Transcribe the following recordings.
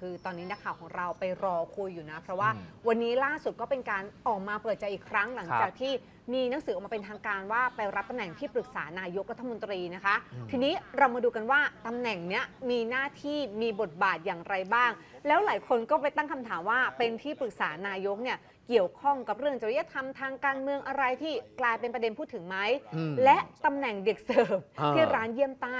คือตอนนี้นักข่าวของเราไปรอคุยอยู่นะ เพราะว่าอืมวันนี้ล่าสุดก็เป็นการออกมาเปิดใจอีกครั้งหลังครับจากที่ มีหนังสือออกมาเป็นทางการว่าไปรับตำแหน่งที่ปรึกษานายกรัฐมนตรีนะคะอืมทีนี้เรามาดูกันว่าตำแหน่งเนี้ยมีหน้าที่มีบทบาทอย่างไรบ้าง แล้วหลายคนก็ไปตั้งคำถามว่าเป็นที่ปรึกษานายกเนี่ยเกี่ยวข้องกับเรื่องจริยธรรมทางการเมืองอะไรที่กลายเป็นประเด็นพูดถึงไหมอืมและตำแหน่งเด็กเสิร์ฟอ่า ที่ร้านเยี่ยมใต้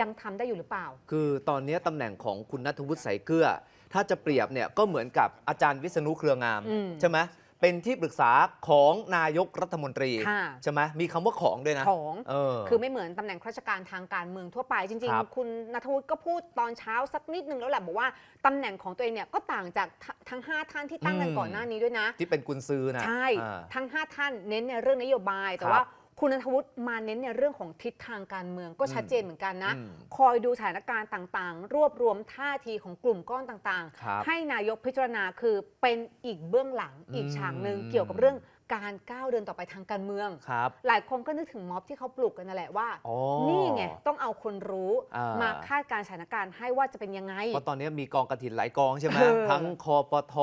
ยังทำได้อยู่หรือเปล่า คือตอนนี้ตำแหน่งของคุณนัทวุฒิสายเกลือ ถ้าจะเปรียบเนี่ยก็เหมือนกับอาจารย์วิษณุเครืองาม อืม ใช่ไหม เป็นที่ปรึกษาของนายกรัฐมนตรีค่ะใช่ไหมมีคำว่าของด้วยนะของเออคือไม่เหมือนตำแหน่งข้าราชการทางการเมืองทั่วไปจริงครับๆคุณนัทวุฒิก็พูดตอนเช้าสักนิดนึงแล้วแหละบอกว่าตำแหน่งของตัวเองเนี่ยก็ต่างจากททั้ง 5 ท่านที่ตั้งกันอืมก่อนหน้านี้ด้วยนะ ที่เป็นกุญซือนะใช่อ่าทั้ง 5 ท่านเน้นในเรื่องนโยบายแต่ครับว่า คุณนัทวุฒิมาเน้นในเรื่องของทิศทางการเมืองก็ชัดเจนเหมือนกันนะ อืมคอยดูสถานการณ์ต่างๆ รวบรวมท่าทีของกลุ่มก้อนต่างครับๆ ให้นายกพิจารณาคือเป็นอีกเบื้องหลังอีกอืมฉากหนึ่งเกี่ยวกับเรื่องการก้าวเดินต่อไปทางการเมือง ครับหลายคนก็นึกถึงม็อบที่เขาปลุกกันนั่นแหละว่า อ๋อ นี่ไงต้องเอาคนรู้อ่าม มาคาดการณ์สถานการณ์ให้ว่าจะเป็นยังไง เพราะตอนนี้มีกองกระถินหลายกองใช่ไหมเออทั้งคอปท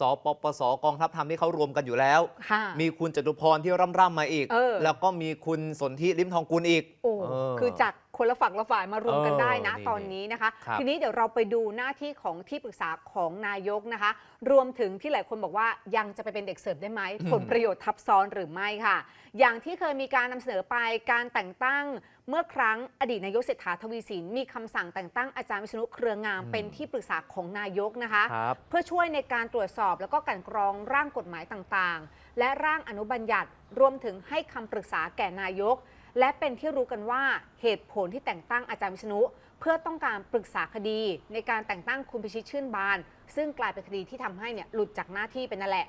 สปปสกองทัพธรรมที่เขารวมกันอยู่แล้วค่ะมีคุณจตุพรที่ร่ำร่ำๆมาอีกเออแล้วก็มีคุณสนธิริมทองกุลอีกโอ้เออคือจาก คนละฝั่งละฝ่ายมารวมกันเออได้นะนี่ตอนนี้นะคะครับทีนี้เดี๋ยวเราไปดูหน้าที่ของที่ปรึกษาของนายกนะคะ รวมถึงที่หลายคนบอกว่ายังจะไปเป็นเด็กเสิร์ฟได้ไหมผลประโยชน์ทับซ้อนหรือไม่ค่ะ อย่างที่เคยมีการนำเสนอไปการแต่งตั้งเมื่อครั้งอดีตนายกเศรษฐาทวีสินมีคำสั่งแต่งตั้งอาจารย์วิษณุเครืองามอืมเป็นที่ปรึกษาของนายกนะคะครับเพื่อช่วยในการตรวจสอบแล้วก็กลันกรองร่างกฎหมายต่างๆ และร่างอนุบัญญัติรวมถึงให้คำปรึกษาแก่นายก และเป็นที่รู้กันว่าเหตุผลที่แต่งตั้งอาจารย์วิษณุ เพื่อต้องการปรึกษาคดี ในการแต่งตั้งคุณพิชิตชื่นบาน ซึ่งกลายเป็นคดีที่ทำให้เนี่ยหลุดจากหน้าที่เป็นนั่นแหละ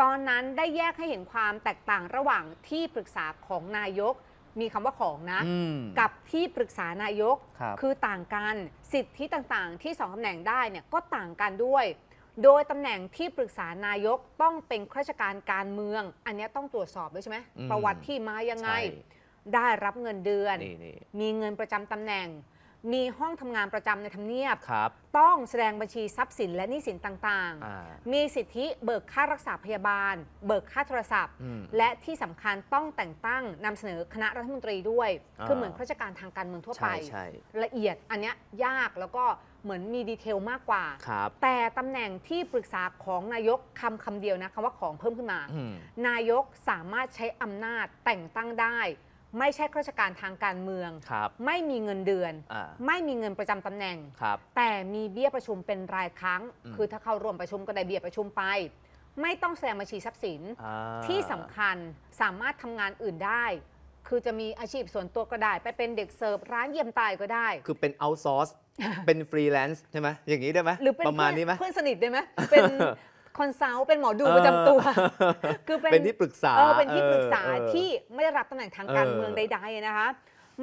ตอนนั้นได้แยกให้เห็นความแตกต่างระหว่างที่ปรึกษาของนายก มีคำว่าของนะอืมกับที่ปรึกษานายกครับคือต่างกันสิทธิต่างๆ ที่สองตำแหน่งได้เนี่ยก็ต่างกันด้วยโดยตำแหน่งที่ปรึกษานายกต้องเป็นข้าราชการการเมือง อันเนี้ยต้องตรวจสอบด้วยใช่ไหมอืมประวัติที่มายังไงใช่ ได้รับเงินเดือน นี่นี่มีเงินประจำตำแหน่ง มีห้องทำงานประจำในทำเนียบ ครับต้องแสดงบัญชีทรัพย์สินและหนี้สินต่างอ่าๆ มีสิทธิเบิกค่ารักษาพยาบาล เบิกค่าโทรศัพท์ อืม และที่สำคัญต้องแต่งตั้งนำเสนอคณะรัฐมนตรีด้วย อ่า คือเหมือนข้าราชการทางการเมืองทั่วไป ใช่ใช่ละเอียดอันเนี้ยยากแล้วก็เหมือนมีดีเทลมากกว่า ครับแต่ตำแหน่งที่ปรึกษาของนายกคำคำเดียวนะคำว่าของเพิ่มขึ้นมา อืมนายกสามารถใช้อำนาจแต่งตั้งได้ ไม่ใช่ข้าราชการทางการเมือง ครับ ไม่มีเงินเดือน อ่า ไม่มีเงินประจำตำแหน่ง ครับ แต่มีเบี้ยประชุมเป็นรายครั้ง อืม คือถ้าเข้าร่วมประชุมก็ได้เบี้ยประชุมไป ไม่ต้องแสดงบัญชีทรัพย์สิน อ่าที่สำคัญสามารถทำงานอื่นได้ คือจะมีอาชีพส่วนตัวก็ได้ ไปเป็นเด็กเสิร์ฟร้านเยี่ยมตายก็ได้ คือเป็นเอาซอร์สเป็นฟรีแลนซ์ใช่ไหมอย่างนี้ได้ไหมหรือเป็นประมาณนี้ไหม เพื่อนสนิทได้ไหมเป็น คอนซัลท์เป็นหมอดูประจำตัว คือเป็นเป็นที่ปรึกษาเออเป็นที่ปรึกษาเออเออที่ไม่ได้รับตำแหน่งทางการเออเมืองใดๆนะคะ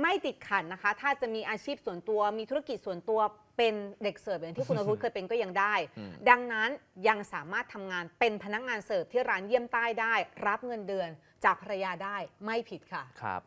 ไม่ติดขัดนะคะ ถ้าจะมีอาชีพส่วนตัวมีธุรกิจส่วนตัวเป็นเด็กเสิร์ฟอย่างที่คุณอาวุธเคยเป็นก็ยังได้อืมดังนั้นยังสามารถทำงานเป็นพนักงานเสิร์ฟที่ร้านเยี่ยมใต้ได้ รับเงินเดือนจากภรรยาได้ไม่ผิดค่ะครับ